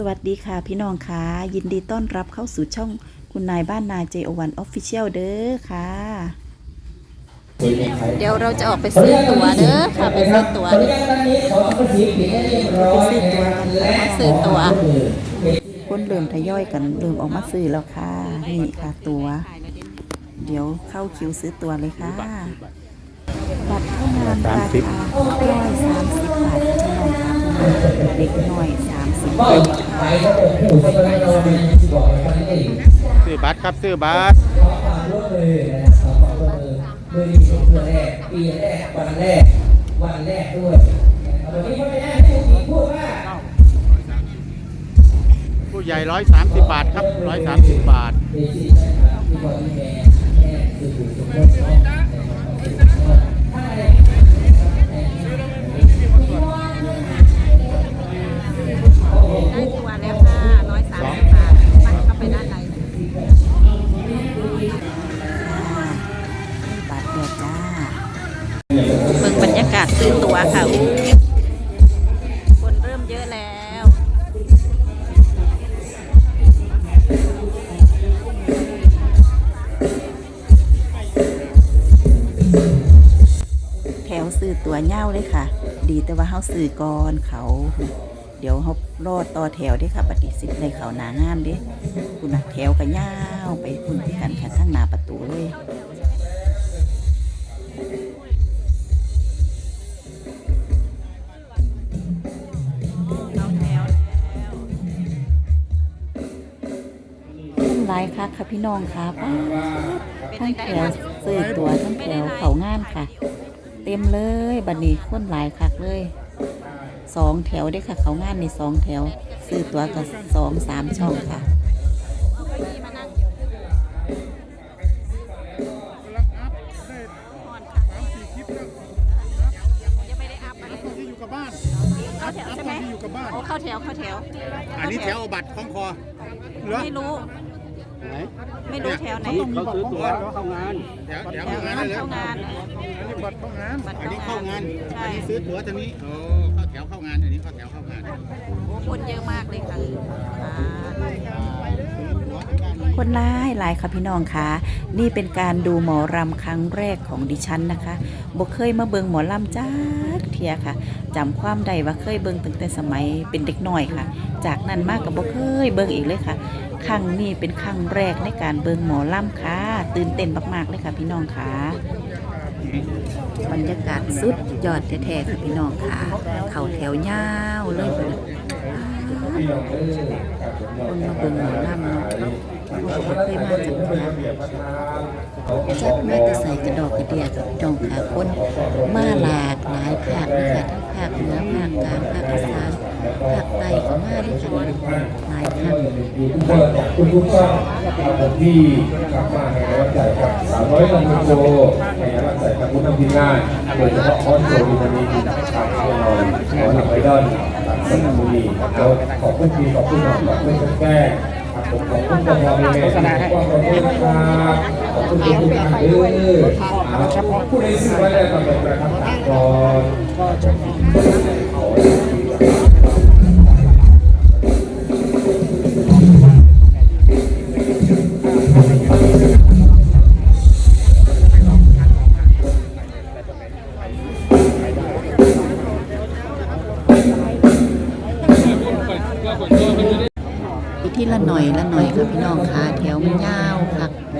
สวัสดีค่ะพี่น้องค่ะ ยินดีต้อนรับเข้าสู่ช่องคุณนายบ้านนา JO1 Official เด้อค่ะ เดี๋ยวเราจะออกไปซื้อตั๋วเด้อค่ะไปซื้อตั๋วขออนุญาตตอนนี้ขอภาษีปิดให้เรียบร้อยไปซื้อตั๋วกันและคนเริ่มทยอยกันเริ่มออกมาซื้อแล้วค่ะนี่ค่ะตั๋วเดี๋ยวเข้าคิวซื้อตั๋วเลยค่ะบัตรเข้างานราคาร้อยสามสิบบาทพี่น้องค่ะ เด็กน้อยสามสิบก็บาทขายก็เป็นผู้สมัยเราเป็นที่บอกนะครับนี่ซื้อบัตรครับซื้อบัตรขอความร่วมมือนะครับขอความร่วมมือมือนี้เป็นเพื่อแรกปีแรกวันแรกวันแรกด้วยนะครับวันนี้พ่อแม่ให้ผู้หญิงพูดว่าผู้ใหญ่ร้อยสามสิบบาทครับร้อยสามสิบบาท ซื้อตั๋วเง่าเลยค่ะ ดีแต่ว่าเฮาซื้อก่อนเขา เดี๋ยวเฮารอต่อแถวเด้ค่ะปฏิสิทธิ์ในเขาหนางามเด้คุณน่ะแถวก็ยาวไปคุณที่กันค่ะทั้งหน้าประตูเลยเราแถวขึ้นหลายคักค่ะพี่น้องค่ะป๊าดทั้งแถวซื้อตั๋วทั้งแถวเขางานค่ะ เต็มเลยบัดนี้คนหลายคักเลยสองแถวได้อค่ะ เขางานนี่สองแถว ซื้อตั๋วก็สองสามช่องค่ะที่มานั่งอยู่ก่อนค่ะยังไม่ได้อัพอะไรที่อยู่กับบ้านเข้าแถวใช่ไหมที่อยู่กับบ้าน โอ้เข้าแถวเข้าแถว อันนี้แถวเอาบัตรคล้องคอเหรอไม่รู้ ไหนไม่รู้แถวไหนเขาซื้อตั๋วเข้างานแถวแถวแถวเข้างานมันเลยเข้างานบัตรเข้างานบัตรอันนี้เข้างานใช่ อันนี้ซื้อตั๋วทางนี้โอ้เข้าแถวเข้างานอันนี้เข้าแถวเข้างาน โอ้คนเยอะมากเลยค่ะอ่า คนร้ายหลายค่ะพี่น้องค่ะ นี่เป็นการดูหมอรำครั้งแรกของดิฉันนะคะบ่เคยมาเบิงหมอลำจ้าเทียค่ะจำความใดว่าเคยเบิงตั้งแต่สมัยเป็นเด็กน้อยค่ะ จากนั้นมากกับบ่เคยเบิงอีกเลยค่ะครั้งนี้เป็นครั้งแรกในการเบิงหมอลำค่ะ ตื่นเต้นมากๆเลยค่ะ พี่น้องค่ะบรรยากาศสุดยอดแท้ๆค่ะพี่น้องค่ะ เข่าแถวยาวเลย พุ่นน่ะคนมาเบิงหมเนาะเขากบ่เคยมาหายจักแม่แต่ใส่กระดอกกระเดียกับจองค่ะคนมาหลากหลายภาคเลยค่ะทั้งภาคเหนือภาคกลางภาคอีสานภาคใต้ก็มาด้วยค่ะหลายภาคยูทูบเบอร์จากทุกๆช่องครับที่กลับมาให้กำลังใจกับสาวน้อยลำพูนโชว์ให้กำลังใจกับผู้นำทีมงานโดยเฉพาะคอนโซลวิตามินครับแน่นอนขอทำไอดอล จากสมุทรีครับขอบคุณทีขอบคุณน้องขอบคุณแก้ครับผมขอบคุณพ่อแม่ขอบคุณครับขอบคุณทุกท่านเด้อครับผู้ใดซื้อไว้แล้วก็ต้องประทับก่อนอี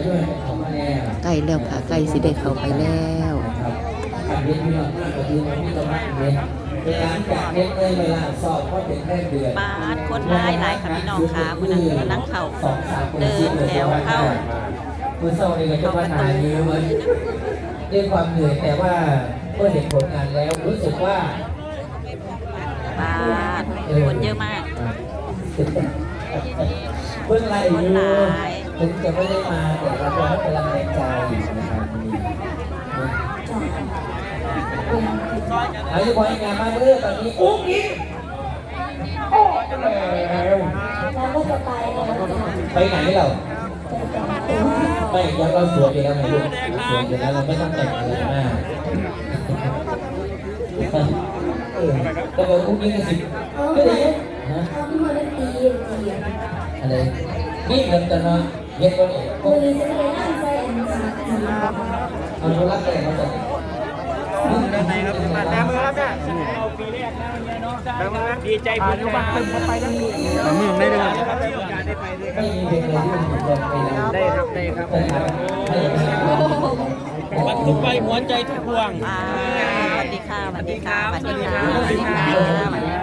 ในเรื่องของคะแนนใกล้แล้วค่ะใกล้สิได้เข้าไปแล้วครับอันนี้พี่น้องที่ก็คือพี่ต้องรักเน็ตเวลาจากเน็ตเลยเวลาสอบก็เป็นแค่เดือนบาทคนร้ายหลายค่ะพี่น้องค่ะคนนั้นกำลังเข้าเดินแถวเข้าคุณเศร้าเองก็จะว่าหนาเยอะมันด้วยความเหนื่อยแต่ว่าเมื่อเห็นผลงานแล้วรู้สึกว่าบาทคนเยอะมากเบื้องไรอคนยู่หลาย ถึงจะไม่ได้มาแต่เราก็ให้กำลังใจนะครับเอาอยู่บอยงานมาเมื่อตอนนี้อุ๊บอิ๊งโอ้แล้วไปไหนเราไม่เดี๋ยวเราสวยอยู่แล้วไงลูกสวยอยู่แล้วเราไม่ต้องแต่งอะไรมากแต่ว่าอุ๊บอิ๊งก็สิก็เลยฮะอะไรนี่เงินแต่ละ เย็ดก็เนี่ยก็เอาดูรับเลยเขาจะนี่เงินไหนครับแต้มมือครับเนี่ยเอาปีแรกนะเนี่ยเนาะดีใจภูมิใจไปทั้งมือมือไม่ได้ไม่มีเด็กเลยที่มันลงได้ครับได้ครับมันทุกไปหัวใจทุกพวงอ่าสวัสดีค่ะสวัสดีค่ะสวัสดีค่ะสวัสดีค่ะสวัสดีค่ะ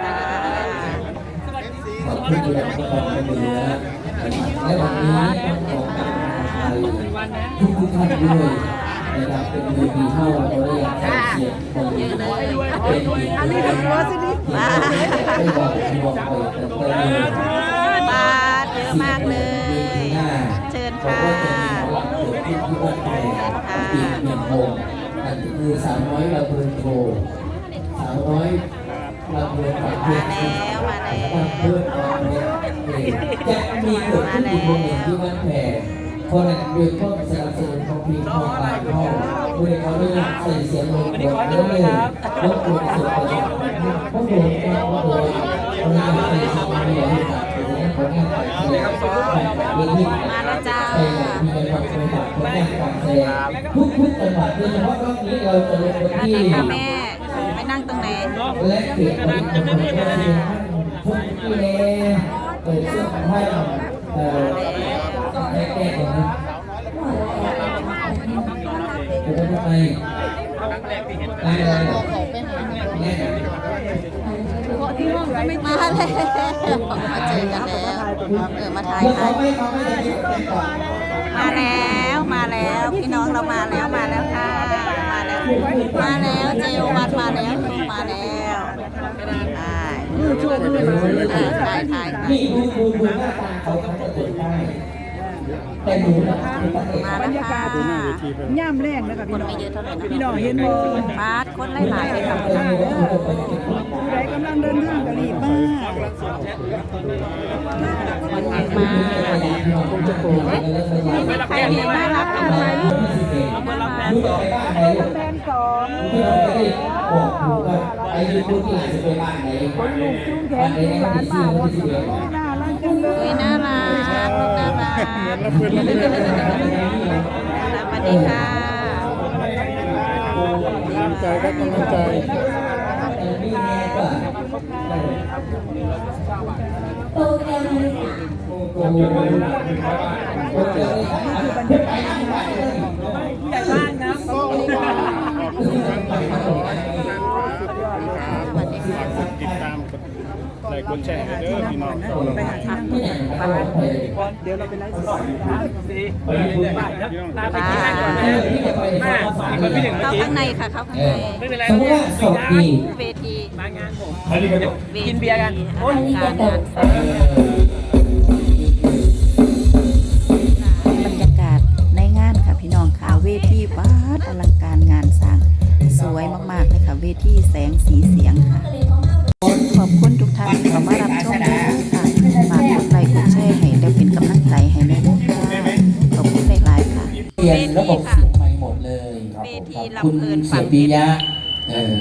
ขอบคุณที่ได้รับความช่วยเหลือและวันนี้ต้องขอกราบขอบคุณทุกทุกท่านด้วยนะครับเป็นมือดีเท่าเราได้ยากจะเสียงคนเป็นอันนี้ทำตัวสิดิมาไม่บอกไม่บอกไปแต่ไปเลยบาสเยอะมากเลย เชิญค่ะเกิดขึ้นที่วัดไทยปีเมียนโฮมนั่นคือสาวน้อยลำเพลินโชว์สาวน้อย มานแล้วมาแล้วเพื่อนความเล็กจะมีเกิดขึ้นอีกวงหนึ่งที่วัดแพรเพราะนั้นโดยข้อสนับสนุนของพีของปากเข้าด้วยเขาเรื่องใส่เสียงลงบทเลยลดลงสุดประโยชน์เพราะโดนก็เพราะโดนเขาเรื่องใส่เสียงลงบทผลงานการแสดงมีที่มาแล้วจ้าไปมีในความสมบัติผลงานการแสดงทุกๆจังหวัดโดยเฉพาะรอบนี้เราจะลงไปนั่นที่ ไหนแม่ไปนั่งตรงไหนและเกียรติประดิษฐ์ของพระเจ้าทุกที่เลเปิดเสื้อผ้าเอ่อแก้แก้ก่อนนะเดี๋ยวทำไมได้เลยแน่มาแล้วมาเจอกันแล้วเออมาถ่ายก่อนมาแล้วมาแล้วพี่น้องเรามาแล้วมาแล้วค่ะ มาแล้วมาแล้วเจลวัดมาแล้วลูกมาแล้วถ่ายเออถ่ายถ่ายถ่ายนี่ดูดูดูหน้าตาเขาเขาจะเปิดได้แต่หนูนะคือประเทศมาแล้วค่ะย่ำแรงนะครับคพี่นน้องไม่เยอะเท่าไหร่นะพี่น้องเห็นบ่บาสคนหลายๆเลยค่ะเออเออเออเออผู้ใดกำลังเดินทางก็รีบมาคนเยอะมากใครดีน่ารักจังเลย น่ารักแบนสองที่เราไม่ได้บอกถูกว่าไอ้ยูทูบที่หลานจะไปบ้านไหนคนลูกจุ้งแขบ้านนไหนจุ้งที่หลานที่มาสี่ว่าที่สี่น่ารักจังเลยน่ารักน่ารักสวัสดีค่ะกำลังใจครับกำลังใจมีแก็โตเกียวเลยโอ้โหโตเกียวเลยไปนั่งบ้านเล กดไลค์กดแชร์เด้อพี่น้องไปหาที่นั่งไปเดี๋ยวเราไปไลฟ์สดไปดูบ้านนะค่ะที่จะไปมาคนที่หนึ่งเข้าข้างในค่ะ เข้าข้างในสมมติว่าสอบดีเวทีอันนี้ก็จะกินเบียร์กันโอ้ยการงานบรรยากาศในงานค่ะพี่น้องค่ะเวทีวัดอลังการงานสร้างสวยมากๆเลยค่ะเวทีแสงสีเสียงค่ะ ขอบคุณทุกท่านที่เข้ามารับชมด้วยค่ะฝากกดไลค์กดแชร์ให้ได้เป็นกำลังใจให้แม่ด้วยค่ะขอบคุณหลายๆค่ะเปลี่ยนระบบเสียงใหม่หมดเลยเวทีขอบคุณลำเพลินเสียปิยะเออ